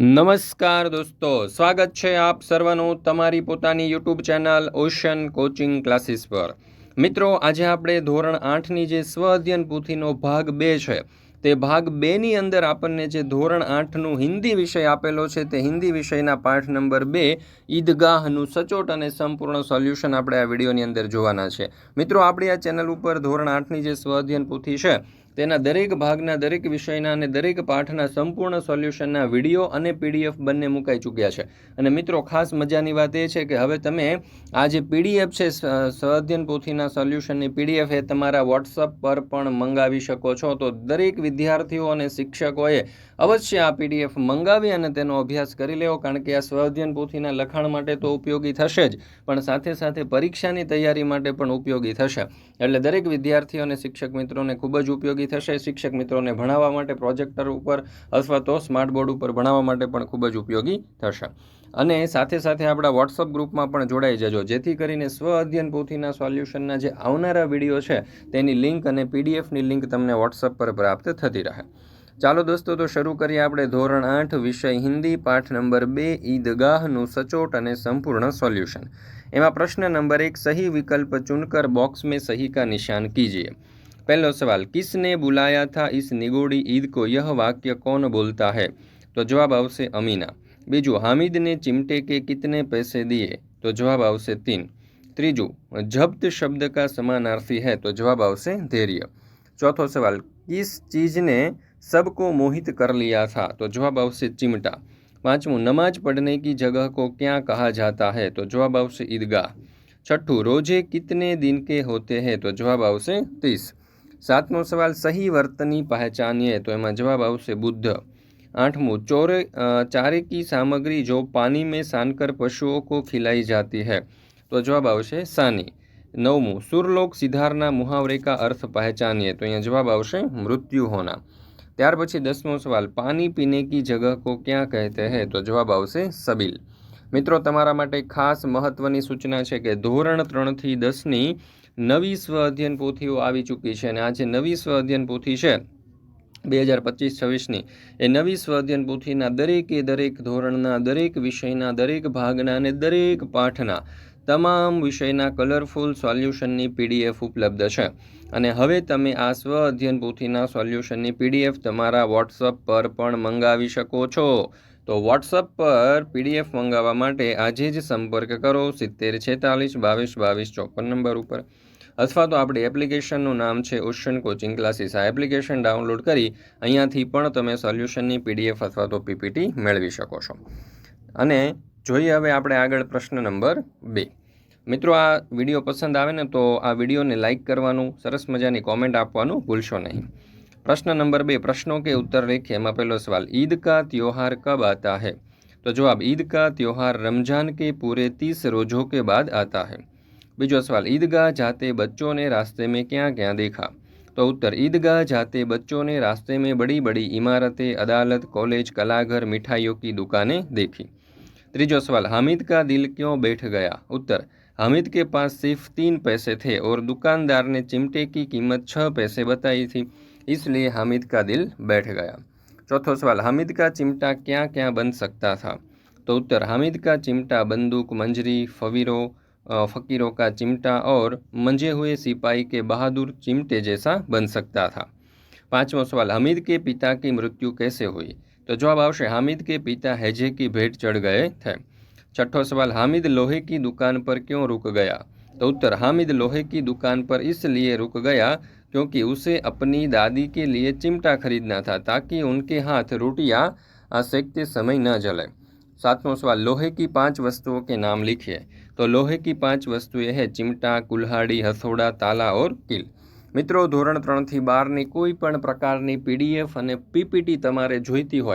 નમસ્કાર દોસ્તો સ્વાગત છે આપ સર્વનું તમારી પોતાની YouTube channel Ocean Coaching Classes પર મિત્રો આજે આપણે ધોરણ આઠની જે સ્વ અધ્યયન પૂથીનો ભાગ બે છે તે ભાગ બેની અંદર આપણને જે ધોરણ આઠનું હિન્દી વિષય આપેલો છે તે હિન્દી વિષયના પાઠ નંબર બે ઈદગાહનું સચોટ અને સંપૂર્ણ સોલ્યુશન આપણે આ વિડીયોની અંદર જોવાના છે મિત્રો આપણે આ ચેનલ ઉપર ધોરણ આઠની જે સ્વ અધ્યયન પૂથી છે તેના દરેક ભાગના દરેક વિષયના અને દરેક પાઠના સંપૂર્ણ સોલ્યુશનના વિડીયો અને પીડીએફ બંને મુકાઈ ચૂક્યા છે અને મિત્રો ખાસ મજાની વાત એ છે કે હવે તમે આ જે પીડીએફ છે સ્વાધ્યન પોથીના સોલ્યુશનની પીડીએફ એ તમારા વોટ્સઅપ પર પણ મંગાવી શકો છો તો દરેક વિદ્યાર્થીઓ અને શિક્ષકોએ અવશ્ય આ પીડીએફ મંગાવી અને તેનો અભ્યાસ કરી લેવો કારણ કે આ સ્વાધ્યન પોથીના લખાણ માટે તો ઉપયોગી થશે જ પણ સાથે સાથે પરીક્ષાની તૈયારી માટે પણ ઉપયોગી થશે એટલે દરેક વિદ્યાર્થીઓ અને શિક્ષક મિત્રોને ખૂબ જ ઉપયોગી થશે શિક્ષક મિત્રોને ભણાવવા માટે પ્રોજેક્ટર ઉપર અથવા તો સ્માર્ટ બોર્ડ ઉપર ભણાવવા માટે પણ ખૂબ જ ઉપયોગી થશે અને સાથે સાથે આપણા વોટ્સઅપ ગ્રુપમાં પણ જોડાઈ જજો જેથી કરીને સ્વ અધ્યયન પોથીના સોલ્યુશનના જે આવનારા વિડીયો છે તેની લિંક અને પીડીએફની લિંક તમને વોટ્સઅપ પર પ્રાપ્ત થતી રહે ચાલો દોસ્તો તો શરૂ કરીએ આપણે ધોરણ આઠ વિષય હિન્દી પાઠ નંબર બે ઈદગાહનું સચોટ અને સંપૂર્ણ સોલ્યુશન એમાં પ્રશ્ન નંબર એક સહી વિકલ્પ ચુનકર બોક્સ મેં સહી કા નિશાન કીજીએ પહેલો સવાલ કિસને બુલાયા થા ઇસ નિગોડી ઈદ કો યહ વાક્ય કોણ બોલતા હૈ તો જવાબ આવશે અમીના બીજું હામિદને ચિમટે કે કિતને પૈસે દીએ તો જવાબ આવશે તીન ત્રીજું જબ્ત શબ્દ કા સમાનાર્થી હે તો જવાબ આવશે ધૈર્ય ચોથો સવાલ કિસ ચીજને सबको मोहित कर लिया था तो जवाब આવશે ચિમટા 5મું નમાજ પડને કી જગહ કો ક્યા કહા જાતા હે તો જવાબ આવશે ઈદગા 6ઠ્ઠું રોજે કિતને દિન કે હોતે હે તો જવાબ આવશે 30 7મું સવાલ સહી વર્તની પહચાનિયે તો એમાં જવાબ આવશે બુદ્ધ 8મું ચોરે ચારે કી સામગ્રી જો પાણી મે સાનકર પશુઓ કો ખિલાઈ જાતી હે તો જવાબ આવશે સાની 9મું સુરલોક સિધારના મુહાવરે કા અર્થ પહચાનિયે તો અહીંયા જવાબ આવશે મૃત્યુ હોના ત્યાર પછી દસમો સવાલ પાણી પીને કી જગહ કો ક્યાં કહેતે હે તો જવાબ આવશે સબીલ મિત્રો તમારા માટે ખાસ મહત્વની સૂચના છે કે ધોરણ ત્રણથી દસની નવી સ્વ અધ્યયન પોથીઓ આવી ચૂકી છે અને આ જે નવી સ્વ અધ્યયન પોથી છે બે હજાર પચીસ છવ્વીસની એ નવી સ્વ અધ્યયન પોથીના દરેકે દરેક ધોરણના દરેક વિષયના દરેક ભાગના અને દરેક પાઠના તમામ વિષયના કલરફુલ સોલ્યુશનની પીડીએફ ઉપલબ્ધ છે અને હવે તમે આ સ્વ અધ્યયન પોથીના સોલ્યુશનની પીડીએફ તમારા વોટ્સઅપ પર પણ મંગાવી શકો છો તો વોટ્સઅપ પર પીડીએફ મંગાવવા માટે આજે જ સંપર્ક કરો સિત્તેર છેતાલીસ બાવીસ બાવીસ ચોપન નંબર ઉપર અથવા તો આપણી એપ્લિકેશનનું નામ છે ઓશન કોચિંગ ક્લાસીસ આ એપ્લિકેશન ડાઉનલોડ કરી અહીંયાથી પણ તમે સોલ્યુશનની પીડીએફ અથવા તો પીપીટી મેળવી શકો છો અને જોઈએ હવે આપણે આગળ પ્રશ્ન નંબર બે वीडियो पसंद आए न तो आ वीडियो ने लाइक करने सरस मजा મજાની कॉमेंट आप भूलशो नहीं प्रश्न नंबर बे प्रश्नों के उत्तर લેખે એમાં पहले सवाल ईद का त्यौहार कब आता है तो जवाब ईद का त्यौहार रमजान के पूरे तीस रोज़ों के बाद आता है बीजो सवाल ईदगाह जाते बच्चों ने रास्ते में क्या क्या देखा तो उत्तर ईदगाह जाते बच्चों ने रास्ते में बड़ी बड़ी इमारतें अदालत कॉलेज कलाघर मिठाइयों की दुकानें देखी तीजो सवाल हामिद का दिल क्यों बैठ गया उत्तर हामिद के पास सिर्फ तीन पैसे थे और दुकानदार ने चिमटे की कीमत छः पैसे बताई थी इसलिए हामिद का दिल बैठ गया चौथा सवाल हामिद का चिमटा क्या क्या बन सकता था तो उत्तर हामिद का चिमटा बंदूक मंजरी फवीरों फ़कीरों का चिमटा और मंजे हुए सिपाही के बहादुर चिमटे जैसा बन सकता था पाँचवा सवाल हामिद के पिता की मृत्यु कैसे हुई तो जवाब आवश्य हामिद के पिता हैजे की भेंट चढ़ गए थे छठो सवाल हामिद लोहे की दुकान पर क्यों रुक गया तो उत्तर हामिद लोहे की दुकान पर इसलिए रुक गया क्योंकि उसे अपनी दादी के लिए चिमटा खरीदना था ताकि उनके हाथ रोटियाँ सेकते समय न जले सातवां सवाल लोहे की पांच वस्तुओं के नाम लिखिए तो लोहे की पांच वस्तुएं है चिमटा कुल्हाड़ी हथौड़ा धोरण ઓર थी बार ने कोईपण प्रकार की पी डी एफ और पीपीटी तेरे जोती हो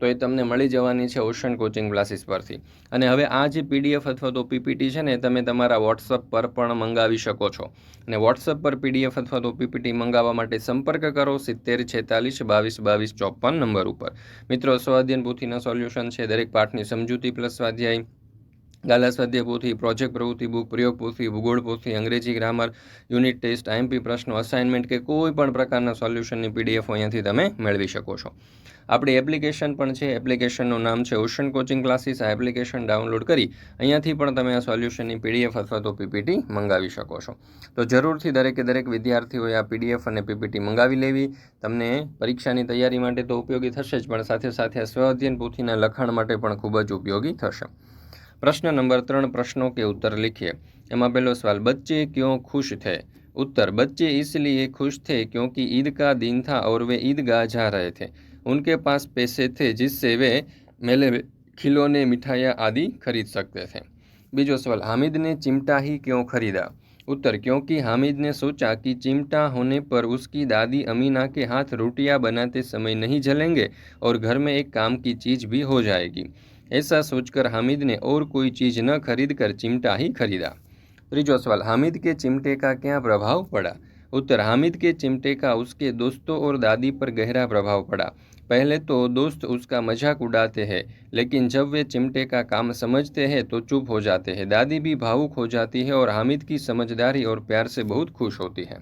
તો એ તમને મળી જવાની છે ઓશન કોચિંગ ક્લાસીસ પરથી અને હવે આ જે પીડીએફ અથવા તો પીપીટી છે ને તમે તમારા વોટ્સઅપ પર પણ મંગાવી શકો છો અને વોટ્સઅપ પર પીડીએફ અથવા તો પીપીટી મંગાવવા માટે સંપર્ક કરો સિત્તેર છેતાલીસ બાવીસ બાવીસ ચોપન નંબર ઉપર મિત્રો સ્વાધ્યન પોથીના સોલ્યુશન છે દરેક પાઠની સમજૂતી પ્લસ સ્વાધ્યાય ગાલા સ્વાધ્યાય પોથી પ્રોજેક્ટ પ્રવૃત્તિ બુક પ્રયોગ પોથી ભૂગોળ પોથી અંગ્રેજી ગ્રામર યુનિટ ટેસ્ટ આઈએમપી પ્રશ્નો અસાઇનમેન્ટ કે કોઈ પણ પ્રકારના સોલ્યુશનની પીડીએફ અહીંયાથી તમે મેળવી શકો છો આપણી એપ્લિકેશન પણ છે એપ્લિકેશનનું નામ છે ઓશન કોચિંગ ક્લાસીસ આ એપ્લિકેશન ડાઉનલોડ કરી અહીંયાથી પણ તમે આ સોલ્યુશનની પીડીએફ અથવા તો પીપીટી મંગાવી શકો છો તો જરૂરથી દરેકે દરેક વિદ્યાર્થીઓએ આ પીડીએફ અને પીપીટી મંગાવી લેવી તમને પરીક્ષાની તૈયારી માટે તો ઉપયોગી થશે જ પણ સાથે સાથે સ્વ અધ્યયન પોથીના લખાણ માટે પણ ખૂબ જ ઉપયોગી થશે प्रश्न नंबर तर प्रश्नों के उत्तर लिखिए एम પહેલો सवाल बच्चे क्यों खुश थे उत्तर बच्चे इसलिए खुश थे क्योंकि ईद का दिन था और वे ईदगाह जा रहे थे उनके पास पैसे थे जिससे वे मेले खिलौने मिठाइयाँ आदि खरीद सकते थे बीजो सवाल हामिद ने चिमटा ही क्यों खरीदा उत्तर क्योंकि हामिद ने सोचा कि चिमटा होने पर उसकी दादी अमीना के हाथ रोटियां बनाते समय नहीं जलेंगे और घर में एक काम की चीज़ भी हो जाएगी ऐसा सोचकर हामिद ने और कोई चीज़ न खरीद कर चिमटा ही खरीदा त्रीजो सवाल हामिद के चिमटे का क्या प्रभाव पड़ा उत्तर हामिद के चिमटे का उसके दोस्तों और दादी पर गहरा प्रभाव पड़ा पहले तो दोस्त उसका मजाक उड़ाते हैं लेकिन जब वे चिमटे का काम समझते हैं तो चुप हो जाते हैं दादी भी भावुक हो जाती है और हामिद की समझदारी और प्यार से बहुत खुश होती है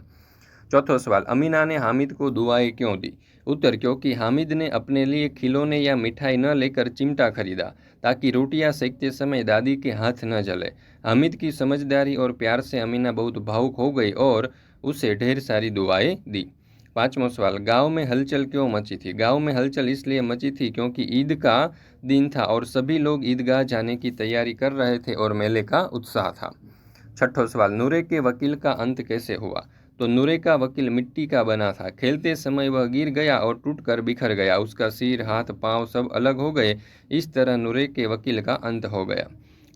चौथा सवाल अमीना ने हामिद को दुआएं क्यों दी उत्तर क्योंकि हामिद ने अपने लिए खिलौने या मिठाई न लेकर चिमटा खरीदा ताकि रोटियां सेकते समय दादी के हाथ न जले हामिद की समझदारी और प्यार से अमीना बहुत भावुक हो गई और उसे ढेर सारी दुआएं दी पांचवा सवाल गांव में हलचल क्यों मची थी गांव में हलचल इसलिए मची थी क्योंकि ईद का दिन था और सभी लोग ईदगाह जाने की तैयारी कर रहे थे और मेले का उत्साह था छठो सवाल नूरे के वकील का अंत कैसे हुआ तो नूरे का वकील मिट्टी का बना था खेलते समय वह गिर गया और टूटकर बिखर गया उसका सिर हाथ पांव सब अलग हो गए इस तरह नूरे के वकील का अंत हो गया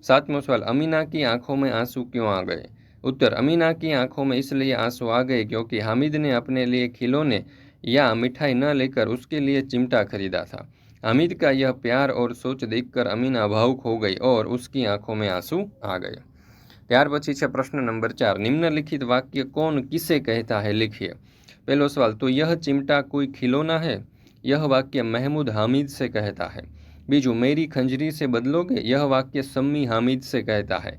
सातवां सवाल अमीना की आंखों में आंसू क्यों आ गए उत्तर अमीना की आंखों में इसलिए आंसू आ गए क्योंकि हामिद ने अपने लिए खिलौने या मिठाई न लेकर उसके लिए चिमटा खरीदा था हामिद का यह प्यार और सोच देखकर अमीना भावुक हो गई और उसकी आंखों में आंसू आ गए त्यार પછી प्रश्न नंबर चार निम्नलिखित वाक्य कौन किसे कहता है लिखिए पहलो सवाल तो यह चिमटा कोई खिलौना है यह वाक्य महमूद हामिद से कहता है बीजू मेरी खंजरी से बदलोगे यह वाक्य सम्मी हामिद से कहता है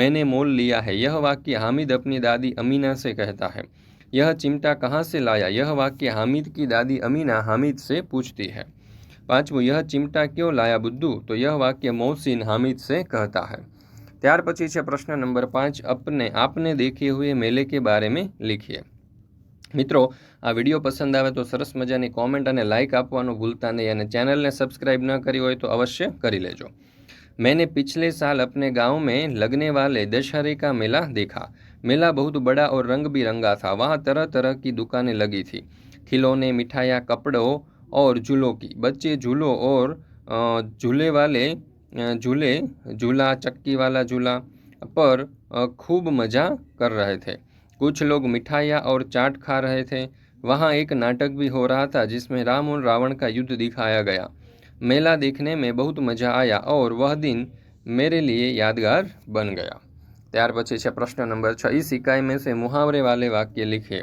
मैंने मोल लिया है यह वाक्य हामिद अपनी दादी अमीना से कहता है यह चिमटा कहाँ से लाया यह वाक्य हामिद की दादी अमीना हामिद से पूछती है पांचवो यह चिमटा क्यों लाया बुद्धू तो यह वाक्य मोहसिन हामिद से कहता है ત્યાર પછી છે પ્રશ્ન નંબર પાંચ અપને આપને દેખે હુએ મેલે કે બારે મેં લીખીએ મિત્રો આ વિડીયો પસંદ આવે તો સરસ મજાની કોમેન્ટ અને લાઇક આપવાનું ભૂલતા નહીં અને ચેનલને સબસ્ક્રાઇબ ન કરી હોય તો અવશ્ય કરી લેજો મેને પિછલે સાલ अपने गांव में लगने वाले दशहरे का મેલા देखा मेला बहुत बड़ा और रंग बिरंगा था वहाँ तरह तरह की दुकानें लगी थी खिलौने मिठाइयाँ कपड़ों और झूलों की बच्चे झूलों और झूले वाले झूले झूला चक्की वाला झूला पर खूब मज़ा कर रहे थे कुछ लोग मिठाइयाँ और चाट खा रहे थे वहाँ एक नाटक भी हो रहा था जिसमें राम और रावण का युद्ध दिखाया गया मेला देखने में बहुत मज़ा आया और वह दिन मेरे लिए यादगार बन गया त्यार પછી છે પ્રશ્ન નંબર છ इकाई में से मुहावरे वाले वाक्य लिखे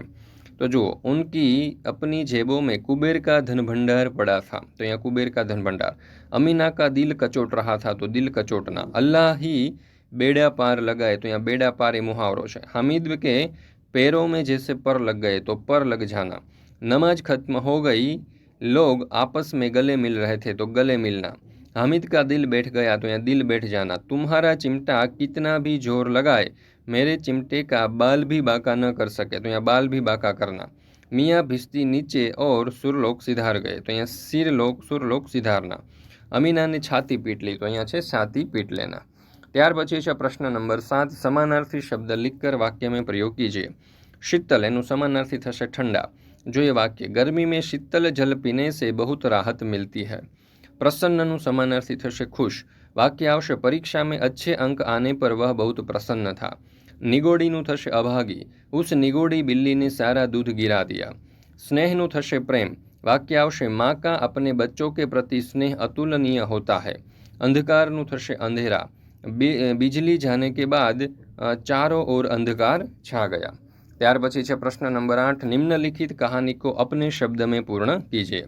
तो जो उनकी अपनी जेबों में कुबेर का धन भंडार पड़ा था तो यहाँ कुबेर का धन भंडार अमीना का दिल कचोट रहा था तो दिल कचोटना अल्लाह ही बेड़ा पार लगाए तो यहाँ बेड़ा पार ये मुहावरो हामिद के पैरों में जैसे पर लग गए तो पर लग जाना नमाज खत्म हो गई लोग आपस में गले मिल रहे थे तो गले मिलना हामिद का दिल बैठ गया तो यहाँ दिल बैठ जाना तुम्हारा चिमटा कितना भी जोर लगाए मेरे चिमटे का बाल भी बांका न कर सके तो यहां बाल भी बांका करना मियां भिसती नीचे और सुरलोक सिधार गए तो यहां सिरलोक सुरलोक सिधारना अमीना ने छाती पीट ली तो यहां छाती पीट लेना ત્યાર પછી છે પ્રશ્ન નંબર 7 સમાનાર્થી શબ્દ લખકર વાક્ય મેં પ્રયોજીજે શીતલ એનું સમાનાર્થી થશે ઠંડા જોઈએ વાક્ય ગરમી મેં શીતલ જલ પીને સે બહુત રાહત મિલતી હૈ પ્રસન્ન નું સમાનાર્થી થશે ખુશ વાક્ય આવશે પરીક્ષા મેં અચ્છે અંક આને પર વા બહુત પ્રસન્ન થા નિગોડીનું થશે અભાગી ઉસ નિગોડી બિલ્લીને સારા દૂધ ગિરા દિયા સ્નેહનું થશે પ્રેમ વાક્ય આવશે માં કા અપને બચ્ચો કે પ્રતિ સ્નેહ અતુલનીય હોતા હૈ અંધકારનું થશે અંધેરા બિજલી જાને કે બાદ ચારો ઓર અંધકાર છા ગયા ત્યાર પછી છે પ્રશ્ન નંબર આઠ નિમ્નલિખિત કહાની કો અપને શબ્દ મેં પૂર્ણ કીજીએ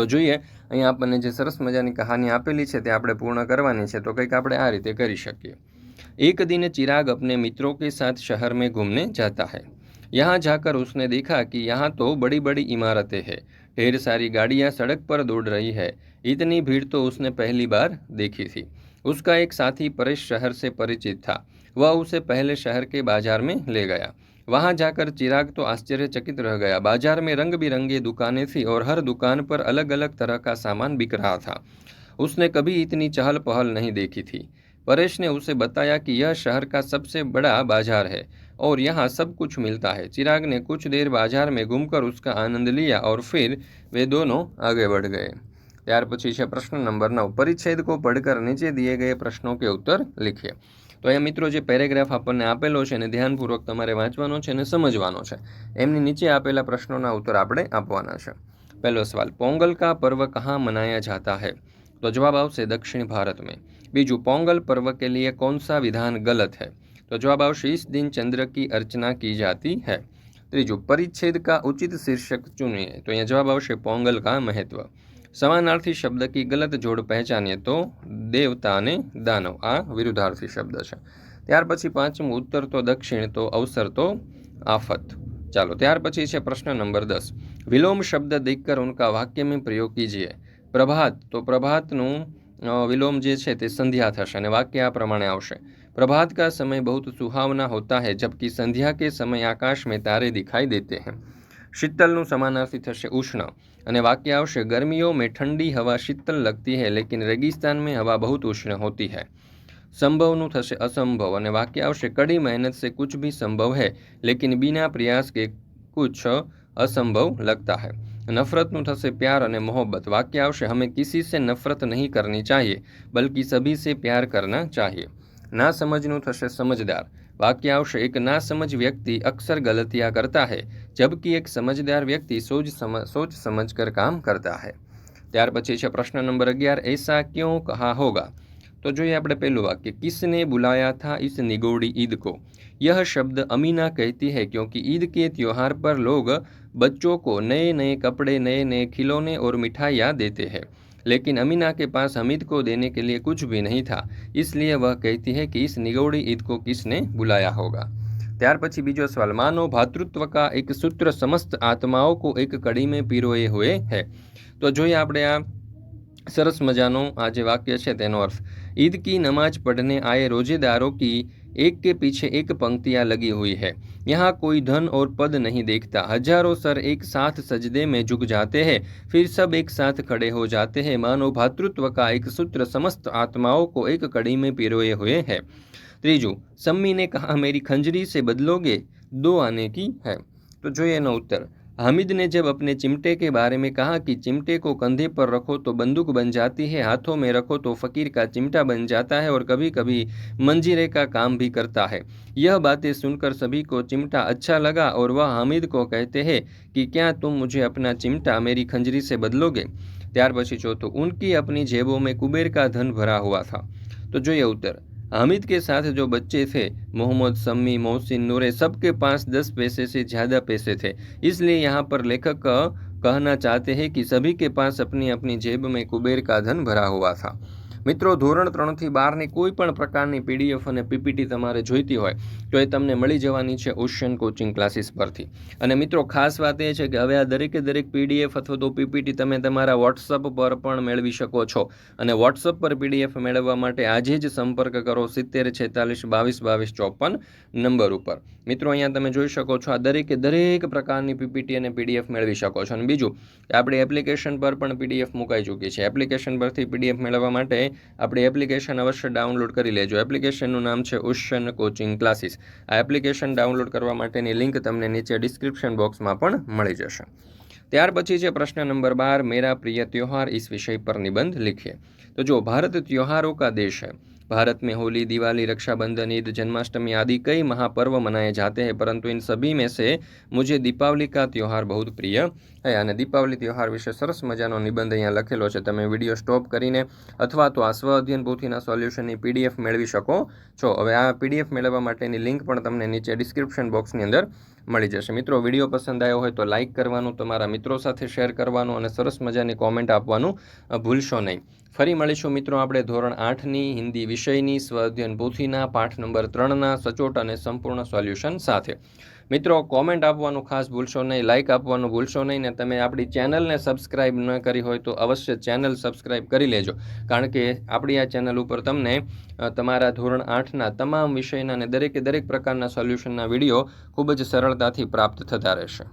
તો જોઈએ અહીંયા આપણને જે સરસ મજાની કહાની આપેલી છે તે આપણે પૂર્ણ કરવાની છે તો કંઈક આપણે આ રીતે કરી શકીએ एक दिन चिराग अपने मित्रों के साथ शहर में घूमने जाता है यहाँ जाकर उसने देखा कि यहाँ तो बड़ी बड़ी इमारतें हैं ढेर सारी गाड़ियाँ सड़क पर दौड़ रही है इतनी भीड़ तो उसने पहली बार देखी थी उसका एक साथी परेश शहर से परिचित था वह उसे पहले शहर के बाजार में ले गया वहाँ जाकर चिराग तो आश्चर्यचकित रह गया बाजार में रंग बिरंगी दुकानें थी और हर दुकान पर अलग अलग तरह का सामान बिक रहा था उसने कभी इतनी चहल पहल नहीं देखी थी परेश ने उसे बताया कि यह शहर का सबसे बड़ा बाजार है और यहाँ सब कुछ मिलता है चिराग ने कुछ देर बाजार में घूमकर उसका आनंद लिया और फिर वे दोनों आगे बढ़ गए ત્યાર પછી છે પ્રશ્ન નંબર નવ પરિચ્છેદકો પડકર નીચે દિએ ગયે પ્રશ્નો કે ઉત્તર લખીએ તો અહીંયા મિત્રો જે પેરેગ્રાફ આપણને આપેલો છે એને ધ્યાનપૂર્વક તમારે વાંચવાનો છે અને સમજવાનો છે એમની નીચે આપેલા પ્રશ્નોના ઉત્તર આપણે આપવાના છે પહેલો સવાલ પોંગલ કા પર્વ કહા મનાયા જાતા હૈ તો જવાબ આવશે દક્ષિણ ભારત મેં બીજું પોંગલ પર્વ કે લીએ कौन सा विधान गलत है तो जवाब આવશે इस દિન ચંદ્ર કી અર્ચના કી જાતી હૈ ત્રીજું પરિચ્છેદ કા ઉચિત શીર્ષક चुनिए તો અહીંયા જવાબ આવશે પોંગલ કા મહત્વ સમાનાર્થી શબ્દ કી ગલત જોડ પહેચાનીએ તો દેવતા અને દાનવ આ વિરુદ્ધાર્થી શબ્દ છે ત્યાર પછી પાંચમું ઉત્તર તો દક્ષિણ તો અવસર તો આફત ચાલો ત્યાર પછી છે પ્રશ્ન નંબર દસ વિલોમ શબ્દ દેખકર ઉનકા વાક્ય મેં પ્રયોગ કીજીએ પ્રભાત તો પ્રભાતનું વિલોમ જે છે તે સંધ્યા થશે અને વાક્ય આ પ્રમાણે આવશે પ્રભાત કા સમય बहुत सुहावना હોતા है જબકી સંધ્યા કે સમય आकाश में तारे दिखाई देते हैं શીતલનું સમાનાર્થી થશે ઉષ્ણ અને વાક્ય આવશે ગરમીઓ મેં ઠંડી હવા શીતલ લગતી હૈ લેકિન રેગિસ્તાન મેં હવા બહુ ઉષ્ણ હોતી હૈ સંભવનું થશે અસંભવ અને વાક્ય આવશે કડી મહેનત સે કુછ ભી સંભવ હૈ લેકિન બિના પ્રયાસ કે કુછ અસંભવ લગતા હૈ नफरत से प्यार और मोहब्बत वाक्य आवश्य हमें किसी से नफरत नहीं करनी चाहिए बल्कि सभी से प्यार करना चाहिए ना समझनू थे समझदार वाक्य आवश्य एक ना समझ व्यक्ति अक्सर गलतियाँ करता है जबकि एक समझदार व्यक्ति सोच समझ सोच समझ कर काम करता है त्यार पी प्रश्न नंबर अगियार ऐसा क्यों कहा होगा तो जो आप पहलू वाक्य किसने बुलाया था इस निगोड़ी ईद को यह शब्द अमीना कहती है क्योंकि ईद के त्यौहार पर लोग बच्चों को नए नए कपड़े नए नए खिलौने और मिठाइयाँ देते हैं लेकिन अमीना के पास हमीद को देने के लिए कुछ भी नहीं था इसलिए वह कहती है कि इस निगौड़ी ईद को किसने बुलाया होगा त्यार पी बीजो સવાલ भातृत्व का एक सूत्र समस्त आत्माओं को एक कड़ी में पिरोए हुए है तो जो आप सरस આ आज वाक्य આ જે अर्थ ईद की नमाज पढ़ने आए रोजेदारों की एक के पीछे एक पंक्तियां लगी हुई है यहाँ कोई धन और पद नहीं देखता हजारों सर एक साथ सजदे में झुक जाते हैं फिर सब एक साथ खड़े हो जाते हैं मानो भातृत्व का एक सूत्र समस्त आत्माओं को एक कड़ी में पिरोए हुए है त्रिजु सम्मी ने कहा मेरी खंजरी से बदलोगे दो आने की है तो जो ये न उत्तर हामिद ने जब अपने चिमटे के बारे में कहा कि चिमटे को कंधे पर रखो तो बंदूक बन जाती है हाथों में रखो तो फ़कीर का चिमटा बन जाता है और कभी कभी मंजीरे का काम भी करता है यह बातें सुनकर सभी को चिमटा अच्छा लगा और वह हामिद को कहते हैं कि क्या तुम मुझे अपना चिमटा मेरी खंजरी से बदलोगे त्यार ત્યાર चौथो उनकी अपनी जेबों में कुबेर का धन भरा हुआ था तो जो ये उत्तर हामिद के साथ जो बच्चे थे मोहम्मद सम्मी मोहसिन नूरे सबके पास दस पैसे से ज़्यादा पैसे थे इसलिए यहाँ पर लेखक कहना चाहते हैं कि सभी के पास अपनी अपनी जेब में कुबेर का धन भरा हुआ था बार ने कोईपण प्रकार की पी डी एफ और पीपीटी तेरे जोती हो તો એ તમને મળી જવાની છે ઓશિયન કોચિંગ ક્લાસીસ પરથી અને મિત્રો ખાસ વાત એ છે કે હવે આ દરેકે દરેક પીડીએફ અથવા તો પીપીટી તમે તમારા વોટ્સઅપ પર પણ મેળવી શકો છો અને વોટ્સઅપ પર પીડીએફ મેળવવા માટે આજે જ સંપર્ક કરો સિત્તેર છેતાલીસ બાવીસ બાવીસ ચોપન નંબર ઉપર મિત્રો અહીંયા તમે જોઈ શકો છો આ દરેકે દરેક પ્રકારની પીપીટી અને પીડીએફ મેળવી શકો છો અને બીજું કે આપણી એપ્લિકેશન પર પણ પીડીએફ મુકાઈ ચૂકી છે એપ્લિકેશન પરથી પીડીએફ મેળવવા માટે આપણી એપ્લિકેશન અવશ્ય ડાઉનલોડ કરી લેજો એપ્લિકેશનનું નામ છે ઓશિયન કોચિંગ ક્લાસીસ આ એપ્લિકેશન ડાઉનલોડ કરવા માટેની લિંક તમને નીચે ડિસ્ક્રિપ્શન બોક્સમાં પણ મળી જશે ત્યાર પછી છે પ્રશ્ન નંબર બાર મેરા પ્રિય ત્યોહાર ઇસ વિષય પર નિબંધ લીખીએ તો જો ભારત ત્યોહારો કા દેશ હૈ ભારત મેં હોલી दिवाली રક્ષાબંધન ઈદ જન્માષ્ટમી આદિ કઈ મહાપર્વ मनाए જાતે हैं પરંતુ इन सभी में से मुझे दीपावली का त्यौहार बहुत પ્રિય હૈ અને દીપાવલી ત્યોહાર વિશે સરસ મજાનો નિબંધ અહીંયા લખેલો છે તમે વિડીયો સ્ટોપ કરીને અથવા તો આ સ્વ અધ્યયન પોથીના સોલ્યુશનની પીડીએફ મેળવી શકો છો હવે આ પીડીએફ મેળવવા માટેની લિંક પણ તમને નીચે ડિસ્ક્રિપ્શન બોક્સની અંદર મળી જશે મિત્રો વિડીયો પસંદ આવ્યો હોય તો લાઇક કરવાનું તમારા મિત્રો સાથે શેર કરવાનું અને સરસ મજાની કોમેન્ટ આપવાનું ભૂલશો નહીં ફરી મળીશું મિત્રો આપણે ધોરણ આઠની હિન્દી વિષયની સ્વ અધ્યયન પોથીના પાઠ નંબર ત્રણના સચોટ અને સંપૂર્ણ સોલ્યુશન સાથે મિત્રો કોમેન્ટ આપવાનું ખાસ ભૂલશો નહીં લાઇક આપવાનું ભૂલશો નહીં ને તમે આપણી ચેનલને સબસ્ક્રાઈબ ન કરી હોય તો અવશ્ય ચેનલ સબસ્ક્રાઈબ કરી લેજો કારણ કે આપણી આ ચેનલ ઉપર તમને તમારા ધોરણ આઠના તમામ વિષયના ને દરેકે દરેક પ્રકારના સોલ્યુશનના વિડીયો ખૂબ જ સરળતાથી પ્રાપ્ત થતા રહેશે